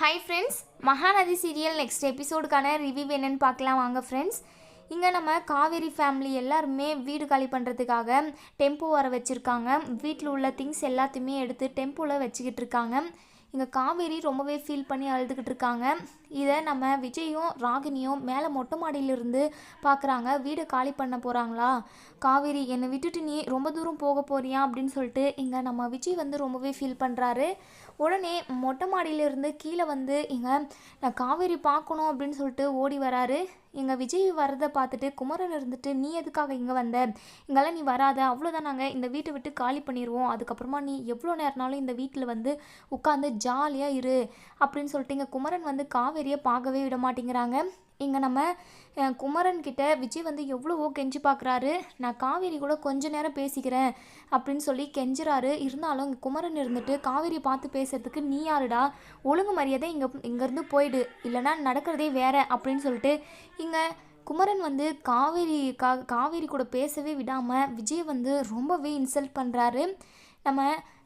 Hi friends Mahanadhi serial next எபிசோடுக்கான review என்னன்னு பார்க்கலாம். வாங்க ஃப்ரெண்ட்ஸ் இங்கே நம்ம காவேரி ஃபேமிலி எல்லாருமே வீடு காலி பண்ணுறதுக்காக டெம்போ வர வச்சுருக்காங்க. வீட்டில் உள்ள திங்ஸ் எல்லாத்தையுமே எடுத்து டெம்போவில் வச்சுக்கிட்டு இருக்காங்க. இங்கே காவேரி ரொம்பவே ஃபீல் பண்ணி அழுதுகிட்டு இருக்காங்க. இதை நம்ம விஜயும் ராகினியும் மேலே மொட்டை மாடியிலிருந்து பார்க்குறாங்க வீடு காலி பண்ண போகிறாங்களா காவேரி என்னை விட்டுட்டு நீ ரொம்ப தூரம் போக போறியா? அப்படின்னு சொல்லிட்டு இங்கே நம்ம விஜய் வந்து ரொம்பவே ஃபீல் பண்ணுறாரு உடனே மொட்டை மாடியிலிருந்து கீழே வந்து இங்கே நான் காவேரி பார்க்கணும் அப்படின்னு சொல்லிட்டு ஓடி வராரு. இங்கே விஜய் வரதை பார்த்துட்டு குமரன் இருந்துட்டு நீ எதுக்காக இங்கே வந்த? இங்கெல்லாம் நீ வராத. அவ்வளோதான் நாங்கள் இந்த வீட்டை விட்டு காலி பண்ணிடுவோம் அதுக்கப்புறமா நீ எவ்வளோ நேரம்னாலும் இந்த வீட்டில் வந்து உட்காந்து ஜாலியாக இரு அப்படின்னு சொல்லிட்டு இங்கே குமரன் வந்து காவேரியை பார்க்கவே விட மாட்டேங்கிறாங்க. இங்கே நம்ம குமரன்கிட்ட குமரன் விஜய் வந்து எவ்வளவோ கெஞ்சி பார்க்குறாரு நான் காவேரி கூட கொஞ்ச நேரம் பேசிக்கிறேன். அப்படின்னு சொல்லி கெஞ்சுறாரு. இருந்தாலும் இங்கே குமரன் இருந்துட்டு காவேரி பார்த்து பேசுறதுக்கு நீ யாருடா? ஒழுங்கு மரியாதை இங்கே இங்கேருந்து போயிடு. இல்லைன்னா நடக்கிறதே வேற. அப்படின்னு சொல்லிட்டு இங்கே குமரன் வந்து காவேரி கா காவேரி கூட பேசவே விடாமல் விஜய் வந்து ரொம்பவே இன்சல்ட் பண்ணுறாரு நம்ம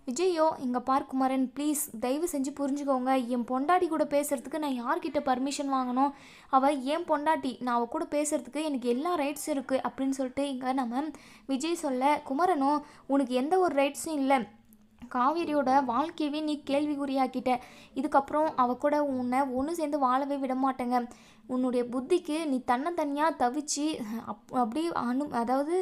விஜயோ இங்கே பார் குமரன் ப்ளீஸ் தயவு செஞ்சு புரிஞ்சுக்கோங்க. என் பொண்டாட்டி கூட பேசுகிறதுக்கு நான் யார்கிட்ட பர்மிஷன் வாங்கணும்? அவள் ஏன் பொண்டாட்டி? நான் அவள் கூட பேசுகிறதுக்கு எனக்கு எல்லா ரைட்ஸும் இருக்குது அப்படின்னு சொல்லிட்டு இங்கே நம்ம விஜய் சொல்ல குமரனும் உனக்கு எந்த ஒரு ரைட்ஸும் இல்லை. காவேரியோட வாழ்க்கையவே நீ கேள்விக்குறியாக்கிட்ட. இதுக்கப்புறம் அவ கூட உன்னை ஒன்று சேர்ந்து வாழவே விட மாட்டேங்க. உன்னுடைய புத்திக்கு நீ தன்னந்தனியாக தவிச்சு அப் அப்படியே அனு அதாவது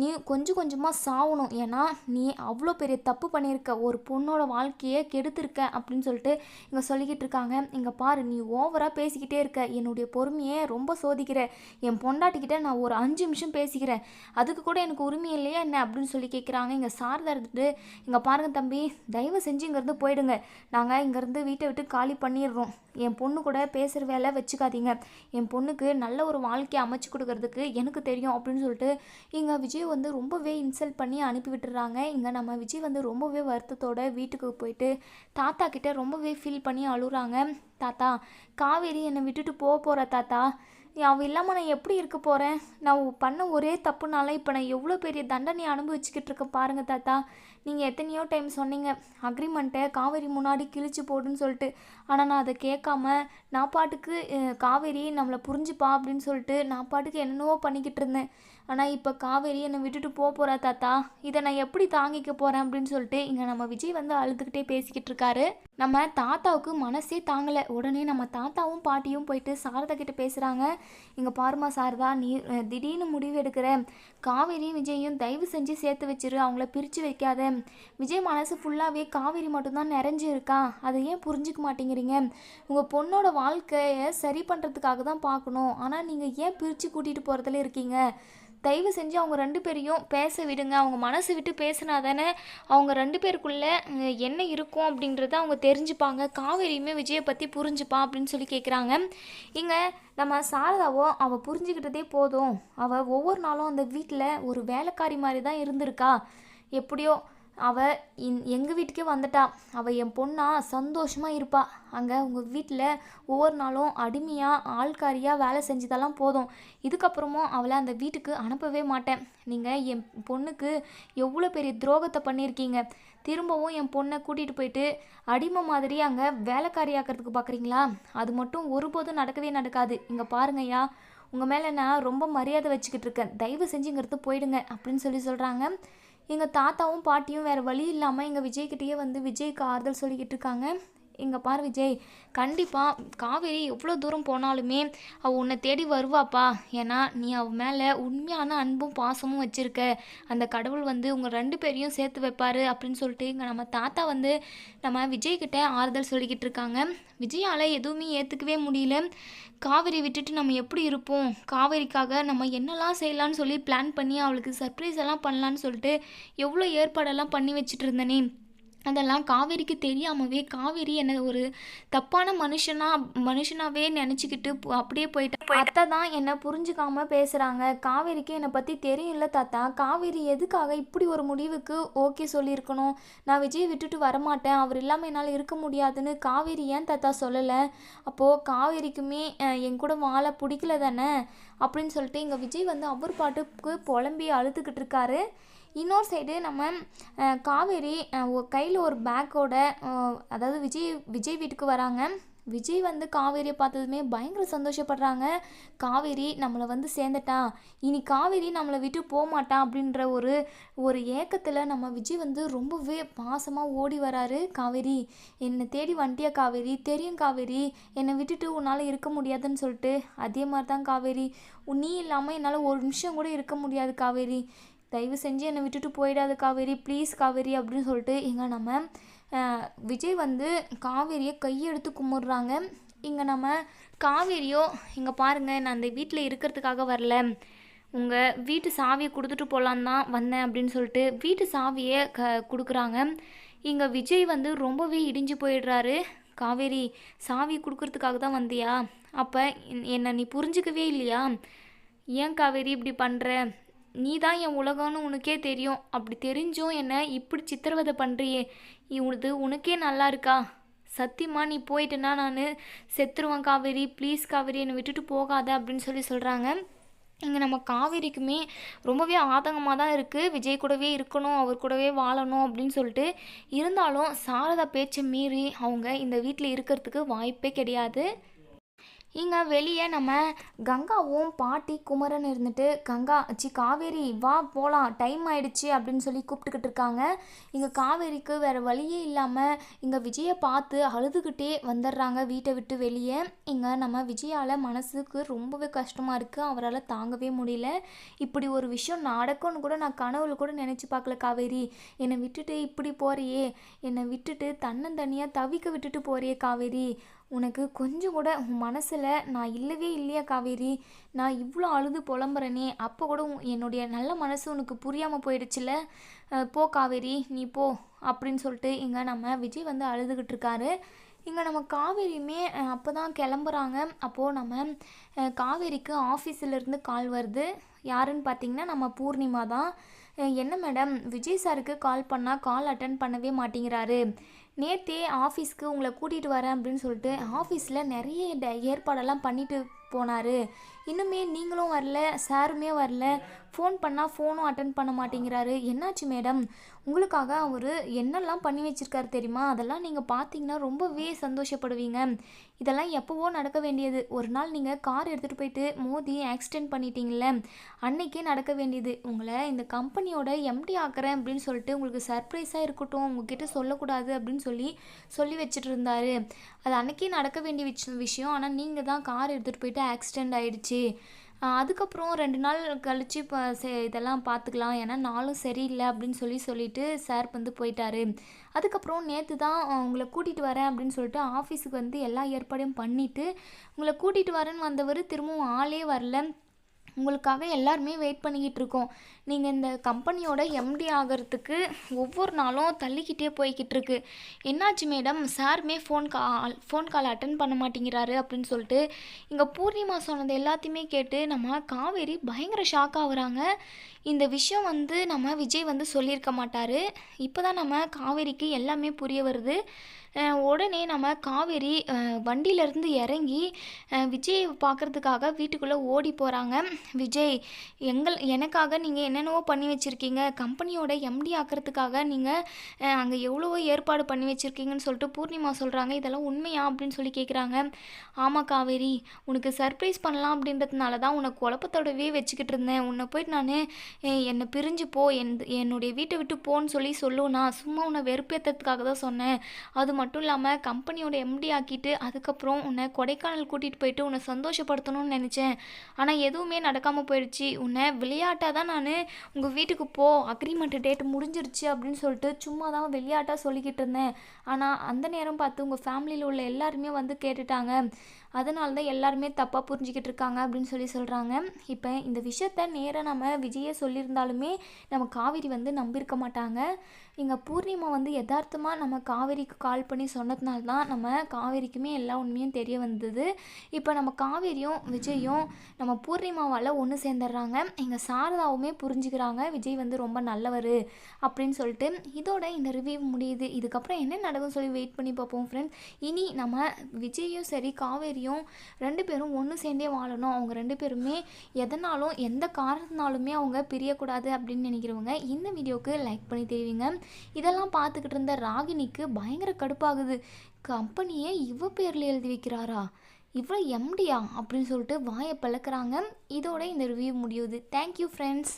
நீ கொஞ்சம் கொஞ்சமாக சாகணும் ஏன்னா நீ அவ்வளோ பெரிய தப்பு பண்ணியிருக்க. ஒரு பொண்ணோட வாழ்க்கையை கெடுத்திருக்க அப்படின்னு சொல்லிட்டு இங்கே சொல்லிக்கிட்டு இருக்காங்க. இங்கே பாரு நீ ஓவராக பேசிக்கிட்டே இருக்க. என்னுடைய பொறுமையை ரொம்ப சோதிக்கிற. என் பொண்டாட்டிக்கிட்ட நான் ஒரு அஞ்சு நிமிஷம் பேசிக்கிறேன். அதுக்கு கூட எனக்கு உரிமை இல்லையா என்ன அப்படின்னு சொல்லி கேட்குறாங்க இங்கே சாரதா இருந்துட்டு இங்கே பாருங்க தம்பி தயவு செஞ்சு இங்கேருந்து போயிடுங்க. நாங்கள் இங்கேருந்து வீட்டை விட்டு காலி பண்ணிடுறோம். என் பொண்ணு கூட பேசுகிற வேலை வச்சுக்காதீங்க. என் பொண்ணுக்கு நல்ல ஒரு வாழ்க்கையை அமைச்சு கொடுக்கறதுக்கு எனக்கு தெரியும் அப்படின்னு சொல்லிட்டு இங்கே விஜய் வந்து ரொம்பவே இன்சல்ட் பண்ணி அனுப்பி விட்டுறாங்க. இங்கே நம்ம விஜய் வந்து ரொம்பவே வருத்தத்தோட வீட்டுக்கு போயிட்டு தாத்தா கிட்ட ரொம்பவே ஃபீல் பண்ணி அழுகுறாங்க. தாத்தா காவேரி என்னை விட்டுட்டு போக போகிற தாத்தா. அவள் இல்லாமல் நான் எப்படி இருக்க போகிறேன் நான் பண்ண ஒரே தப்புனால இப்போ நான் எவ்வளோ பெரிய தண்டனை அனுபவிச்சுக்கிட்டு இருக்கேன் பாருங்கள் தாத்தா. நீங்கள் எத்தனையோ டைம் சொன்னீங்க. அக்ரிமெண்ட்டை காவேரி முன்னாடி கிழிச்சு போடுன்னு சொல்லிட்டு. ஆனால் நான் அதை கேட்காம நான் பாட்டுக்கு காவேரி நம்மளை புரிஞ்சுப்பா அப்படின்னு சொல்லிட்டு நான் பாட்டுக்கு என்னென்னவோ பண்ணிக்கிட்டு இருந்தேன். ஆனால் இப்போ காவேரி என்னை விட்டுட்டு போக போகிறா தாத்தா. இதை நான் எப்படி தாங்கிக்க போகிறேன் அப்படின்னு சொல்லிட்டு இங்கே நம்ம விஜய் வந்து அழுதுகிட்டே பேசிக்கிட்டு இருக்காரு. நம்ம தாத்தாவுக்கு மனசே தாங்கலை. உடனே நம்ம தாத்தாவும் பாட்டியும் போயிட்டு சாரதா கிட்ட பேசுகிறாங்க இங்கே பாருமா சாரதா நீ திடீர்னு முடிவு எடுக்கிற. காவேரியும் விஜயும் தயவு செஞ்சு சேர்த்து வச்சிரு. அவங்கள பிரித்து வைக்காத. விஜய் மனசு ஃபுல்லாகவே காவேரி மட்டும்தான் நிறைஞ்சு இருக்கா அதை ஏன் புரிஞ்சுக்க மாட்டேங்கிறீங்க? உங்கள் பொண்ணோட வாழ்க்கையை சரி பண்ணுறதுக்காக தான் பார்க்கணும். ஆனால் நீங்கள் ஏன் பிரித்து கூட்டிகிட்டு போகிறதுல இருக்கீங்க? தயவு செஞ்சு அவங்க ரெண்டு பேரையும் பேச விடுங்க. அவங்க மனசு விட்டு பேசினா தானே அவங்க ரெண்டு பேருக்குள்ளே என்ன இருக்கும் அப்படின்றத அவங்க தெரிஞ்சுப்பாங்க. காவேரியுமே விஜயை பற்றி புரிஞ்சுப்பா அப்படின்னு சொல்லி கேட்குறாங்க இங்கே நம்ம சாரதாவோ அவள் புரிஞ்சுக்கிட்டதே போதும். அவள் ஒவ்வொரு நாளும் அந்த வீட்டில் ஒரு வேலைக்காரி மாதிரி தான் இருந்திருக்கா. எப்படியோ அவள் இந் எங்கள் வீட்டுக்கே வந்துட்டா. அவள் என் பொண்ணா சந்தோஷமாக இருப்பா. அங்கே உங்கள் வீட்டில் ஒவ்வொரு நாளும் அடிமையாக ஆள்காரியாக வேலை செஞ்சதெல்லாம் போதும். இதுக்கப்புறமும் அவளை அந்த வீட்டுக்கு அனுப்பவே மாட்டேன். நீங்கள் என் பொண்ணுக்கு எவ்வளோ பெரிய துரோகத்தை பண்ணியிருக்கீங்க? திரும்பவும் என் பொண்ணை கூட்டிகிட்டு போயிட்டு அடிமை மாதிரி அங்கே வேலைக்காரியாக்கிறதுக்கு பார்க்குறீங்களா அது மட்டும் ஒருபோதும் நடக்கவே நடக்காது. இங்கே பாருங்கய்யா உங்கள் மேலே நான் ரொம்ப மரியாதை வச்சுக்கிட்டு இருக்கேன். தயவு செஞ்சுங்கிறது போயிடுங்க அப்படின்னு சொல்லி சொல்கிறாங்க எங்கள் தாத்தாவும் பாட்டியும் வேறு வழி இல்லாமல் எங்கள் விஜய்கிட்டயே வந்து விஜய்க்கு ஆறுதல் சொல்லிக்கிட்டு இருக்காங்க. இங்கே பார் விஜய். கண்டிப்பாக காவேரி எவ்வளோ தூரம் போனாலுமே அவள் உன்னை தேடி வருவாப்பா. ஏன்னா நீ அவள் மேலே உண்மையான அன்பும் பாசமும் வச்சுருக்க. அந்த கடவுள் வந்து உங்கள் ரெண்டு பேரையும் சேர்த்து வைப்பார் அப்படின்னு சொல்லிட்டு இங்கே நம்ம தாத்தா வந்து நம்ம விஜய்கிட்ட ஆறுதல் சொல்லிக்கிட்டு இருக்காங்க. விஜயால் எதுவுமே ஏற்றுக்கவே முடியல. காவேரி விட்டுட்டு நம்ம எப்படி இருப்போம்? காவேரிக்காக நம்ம என்னெல்லாம் செய்யலாம்னு சொல்லி பிளான் பண்ணி அவளுக்கு சர்ப்ரைஸ் எல்லாம் பண்ணலான்னு சொல்லிட்டு எவ்வளோ ஏற்பாடெல்லாம் பண்ணி வச்சுட்டு இருந்தேனே. அதெல்லாம் காவேரிக்கு தெரியாமவே காவேரி என்ன ஒரு தப்பான மனுஷனா மனுஷனாவே நினச்சிக்கிட்டு அப்படியே போயிட்டா. அத்தை தான் என்னை புரிஞ்சுக்காம பேசுகிறாங்க காவேரிக்கு என்னை பற்றி தெரியும்ல தாத்தா. காவேரி எதுக்காக இப்படி ஒரு முடிவுக்கு ஓகே சொல்லியிருக்கணும்? நான் விஜய் விட்டுட்டு வரமாட்டேன். அவர் இல்லாமல் என்னால் இருக்க முடியாதுன்னு காவேரி ஏன் தாத்தா சொல்லலை? அப்போது காவேரிக்குமே என் கூட வாழ பிடிக்கல தானே? அப்படின்னு சொல்லிட்டு இங்கே விஜய் வந்து அவர் பாட்டுக்கு புலம்பி அழுதுகிட்டு இருக்காரு. இன்னொரு சைடு நம்ம காவேரி கையில் ஒரு பேக்கோட அதாவது விஜய் விஜய் வீட்டுக்கு வராங்க. விஜய் வந்து காவேரியை பார்த்ததுமே பயங்கர சந்தோஷப்படுறாங்க. காவேரி நம்மளை வந்து சேர்ந்துட்டா. இனி காவேரி நம்மளை விட்டு போக மாட்டான் அப்படின்ற ஒரு ஒரு ஏக்கத்தில் நம்ம விஜய் வந்து ரொம்பவே பாசமாக ஓடி வராரு காவேரி. என்னை தேடி வண்டியா காவேரி? தெரியும் காவேரி. என்னை விட்டுட்டு உன்னால் இருக்க முடியாதுன்னு சொல்லிட்டு அதே மாதிரி தான் காவேரி. நீ இல்லாமல் என்னால் ஒரு நிமிஷம் கூட இருக்க முடியாது காவேரி. தயவு செஞ்சு என்னை விட்டுட்டு போயிடாது காவேரி ப்ளீஸ் காவேரி அப்படின்னு சொல்லிட்டு இங்கே நம்ம விஜய் வந்து காவேரியை கையெடுத்து கும்பிட்றாங்க. இங்கே நம்ம காவேரியோ இங்கே பாருங்கள் நான் அந்த வீட்டில் இருக்கிறதுக்காக வரல. உங்கள் வீட்டு சாவியை கொடுத்துட்டு போகலான் தான் வந்தேன் அப்படின்னு சொல்லிட்டு வீட்டு சாவியை க கொடுக்குறாங்க. இங்கே விஜய் வந்து ரொம்பவே இடிஞ்சு போயிடுறாரு. காவேரி சாவி கொடுக்கறதுக்காக தான் வந்தியா? அப்போ என்னை நீ புரிஞ்சுக்கவே இல்லையா? ஏன் காவேரி இப்படி பண்ணுற நீ தான் என் உலகம்னு உனக்கே தெரியும். அப்படி தெரிஞ்சும் என்ன இப்படி சித்திரவதை பண்ணுறியே இது உனக்கே நல்லா இருக்கா? சத்தியமா நீ போயிட்டேன்னா நான் செத்துருவேன் காவேரி ப்ளீஸ் காவேரி என்னை விட்டுட்டு போகாத அப்படின்னு சொல்லி சொல்கிறாங்க இங்கே நம்ம காவேரிக்குமே ரொம்பவே ஆதங்கமாக தான் இருக்குது விஜய் கூடவே இருக்கணும் அவர் கூடவே வாழணும் அப்படின்னு சொல்லிட்டு இருந்தாலும் சாரதா பேச்சை மீறி அவங்க இந்த வீட்டில் இருக்கிறதுக்கு வாய்ப்பே கிடையாது. இங்கே வெளியே நம்ம கங்காவும் பாட்டி குமரன் இருந்துட்டு கங்கா சி காவேரி வா போகலாம் டைம் ஆயிடுச்சு அப்படின்னு சொல்லி கூப்பிட்டுக்கிட்டு இருக்காங்க. இங்கே காவேரிக்கு வேறு வழியே இல்லாமல் இங்கே விஜயை பார்த்து அழுதுகிட்டே வந்துடுறாங்க வீட்டை விட்டு வெளியே. இங்கே நம்ம விஜயால் மனசுக்கு ரொம்பவே கஷ்டமாக இருக்குது அவரால் தாங்கவே முடியல. இப்படி ஒரு விஷயம் நடக்கும்னு கூட நான் கனவுல கூட நினச்சி பார்க்கல காவேரி. என்னை விட்டுட்டு இப்படி போறியே. என்னை விட்டுட்டு தன்னந்தனியாக தவிக்க விட்டுட்டு போறியே காவேரி. உனக்கு கொஞ்சம் கூட உன் மனசில் நான் இல்லவே இல்லையா காவேரி? நான் இவ்வளோ அழுது புலம்புறேனே. அப்போ கூட என்னுடைய நல்ல மனசு உனக்கு புரியாமல் போயிடுச்சுல? போ காவேரி நீ போ அப்படின்னு சொல்லிட்டு இங்கே நம்ம விஜய் வந்து அழுதுகிட்டு இருக்காரு. இங்கே நம்ம காவேரியுமே அப்போ தான் கிளம்புறாங்க. அப்போது நம்ம காவேரிக்கு ஆஃபீஸிலேருந்து கால் வருது. யாருன்னு பார்த்தீங்கன்னா நம்ம பூர்ணிமா தான். என்ன மேடம் விஜய் சாருக்கு கால் பண்ணால் கால் அட்டன் பண்ணவே மாட்டேங்கிறாரு. நேற்றே ஆஃபீஸ்க்கு உங்களை கூட்டிகிட்டு வரேன் அப்படின்னு சொல்லிட்டு ஆஃபீஸில் நிறைய ட- ஏற்பாடெல்லாம் பண்ணிட்டு போனார். இன்னுமே நீங்களும் வரல சாருமே வரல. ஃபோன் பண்ணால் ஃபோனும் அட்டன் பண்ண மாட்டேங்கிறாரு. என்னாச்சு மேடம் உங்களுக்காக அவர் என்னெல்லாம் பண்ணி வச்சுருக்காரு தெரியுமா? அதெல்லாம் நீங்கள் பார்த்தீங்கன்னா ரொம்பவே சந்தோஷப்படுவீங்க. இதெல்லாம் எப்போவோ நடக்க வேண்டியது. ஒரு நாள் நீங்கள் கார் எடுத்துகிட்டு போயிட்டு மோதி ஆக்சிடென்ட் பண்ணிட்டீங்கள அன்னைக்கே நடக்க வேண்டியது. உங்களை இந்த கம்பெனியோட எம்டி ஆக்குறேன் அப்படின்னு சொல்லிட்டு உங்களுக்கு சர்ப்ரைஸாக இருக்கட்டும் உங்ககிட்ட சொல்லக்கூடாது அப்படின்னு சொல்லி சொல்லி வச்சுட்டு இருந்தார். அது அன்றைக்கே நடக்க வேண்டிய விஷ- விஷயம். ஆனால் நீங்கள் தான் கார் எடுத்துகிட்டு போயிட்டு ஆக்சிடெண்ட் ஆகிடுச்சி அதுக்கப்புறம் ரெண்டு நாள் கழித்து இப்போ இதெல்லாம் பார்த்துக்கலாம் ஏன்னா நாளும் சரியில்லை அப்படின்னு சொல்லி சொல்லிட்டு சார் வந்து போயிட்டாரு. அதுக்கப்புறம் நேற்று தான் உங்களை கூட்டிகிட்டு வரேன் அப்படின்னு சொல்லிட்டு ஆஃபீஸுக்கு வந்து எல்லா ஏற்பாடையும் பண்ணிவிட்டு உங்களை கூட்டிகிட்டு வரேன்னு வந்தவர் திரும்பவும் ஆளே வரல. உங்களுக்காக எல்லாருமே வெயிட் பண்ணிக்கிட்டு இருக்கோம் நீங்கள் இந்த கம்பெனியோட எம்டி ஆகிறதுக்கு ஒவ்வொரு நாளும் தள்ளிக்கிட்டே போய்கிட்டு இருக்கு. என்னாச்சு madam சாருமே phone call phone call attend பண்ண மாட்டேங்கிறாரு அப்படின்னு சொல்லிட்டு இங்கே பூர்ணிமா சொன்னது எல்லாத்தையுமே கேட்டு நம்ம காவேரி பயங்கர ஷாக் ஆகுறாங்க இந்த விஷயம் வந்து நம்ம விஜய் வந்து சொல்லியிருக்க மாட்டார். இப்போ தான் நம்ம காவேரிக்கு எல்லாமே புரிய வருது. உடனே நம்ம காவேரி வண்டியிலேருந்து இறங்கி அஹ் விஜயை பார்க்கறதுக்காக வீட்டுக்குள்ளே ஓடி போகிறாங்க விஜய் எங்கள் எனக்காக நீங்கள் என்னென்னவோ பண்ணி வச்சுருக்கீங்க. கம்பெனியோட எம்டி ஆக்கிறதுக்காக நீங்கள் அங்கே எவ்வளவோ ஏற்பாடு பண்ணி வச்சுருக்கீங்கன்னு சொல்லிட்டு பூர்ணிமா சொல்கிறாங்க இதெல்லாம் உண்மையா அப்படின்னு சொல்லி கேட்குறாங்க ஆமாம் காவேரி உனக்கு சர்ப்ரைஸ் பண்ணலாம் அப்படின்றதுனால தான் உன்னை குழப்பத்தோடவே வச்சுக்கிட்டு இருந்தேன். உன்னை போயிட்டு நான் என்னை பிரிஞ்சு போ. என் என்னுடைய வீட்டை விட்டு போன்னு சொல்லி சொல்லுவேன் நான் சும்மா உன்னை வெறுப்பேற்றதுக்காக தான் சொன்னேன். அது மட்டும் இல்லாமல் கம்பெனியோட எம்டி ஆக்கிட்டு அதுக்கப்புறம் உன்னை கொடைக்கானல் கூட்டிகிட்டு போயிட்டு உன்னை சந்தோஷப்படுத்தணும்னு நினச்சேன். ஆனால் எதுவுமே நடக்காமல் போயிடுச்சு உன்னை விளையாட்டாக தான் நான் உங்கள் வீட்டுக்கு போ அக்ரிமெண்ட் டேட் முடிஞ்சிருச்சு அப்படின்னு சொல்லிட்டு சும்மா தான் விளையாட்டாக சொல்லிக்கிட்டு இருந்தேன். ஆனால் அந்த நேரம் பார்த்து உங்கள் ஃபேமிலியில் உள்ள எல்லாருமே வந்து கேட்டுட்டாங்க. அதனால தான் எல்லாருமே தப்பாக புரிஞ்சுக்கிட்டு இருக்காங்க அப்படின்னு சொல்லி சொல்கிறாங்க இப்போ இந்த விஷயத்த நேராக நம்ம விஜயே சொல்லியிருந்தாலுமே நம்ம காவேரி வந்து நம்பியிருக்க மாட்டாங்க. இங்கே பூர்ணிமா வந்து யதார்த்தமாக நம்ம காவேரிக்கு கால் பண்ணி சொன்னதுனால தான் நம்ம காவேரிக்குமே எல்லா உண்மையும் தெரிய வந்தது. இப்போ நம்ம காவேரியும் விஜயும் நம்ம பூர்ணிமாவால் ஒன்று சேர்ந்துடுறாங்க. எங்கள் சாரதாவுமே புரிஞ்சுக்கிறாங்க விஜய் வந்து ரொம்ப நல்லவர் அப்படின்னு சொல்லிட்டு. இதோட இந்த ரிவ்யூ முடியுது. இதுக்கப்புறம் என்ன நடக்கும் சொல்லி வெயிட் பண்ணி பார்ப்போம் ஃப்ரெண்ட்ஸ் இனி நம்ம விஜயும் சரி காவேரி காவேரியும் ரெண்டு பேரும் ஒன்று சேர்ந்தே வாழணும். அவங்க ரெண்டு பேருமே எதனாலும் எந்த காரணத்தினாலுமே அவங்க பிரியக்கூடாது அப்படின்னு நினைக்கிறவங்க இந்த வீடியோவுக்கு லைக் பண்ணி தெரிவிங்க. இதெல்லாம் பார்த்துக்கிட்டு இருந்த ராகினிக்கு பயங்கர கடுப்பாகுது. கம்பெனியை இவ பேரில் எழுதி வைக்கிறாரா? இவ்வளோ எம்டியா அப்படின்னு சொல்லிட்டு வாயை பழக்கிறாங்க இதோட இந்த ரிவ்யூ முடியுது. Thank you friends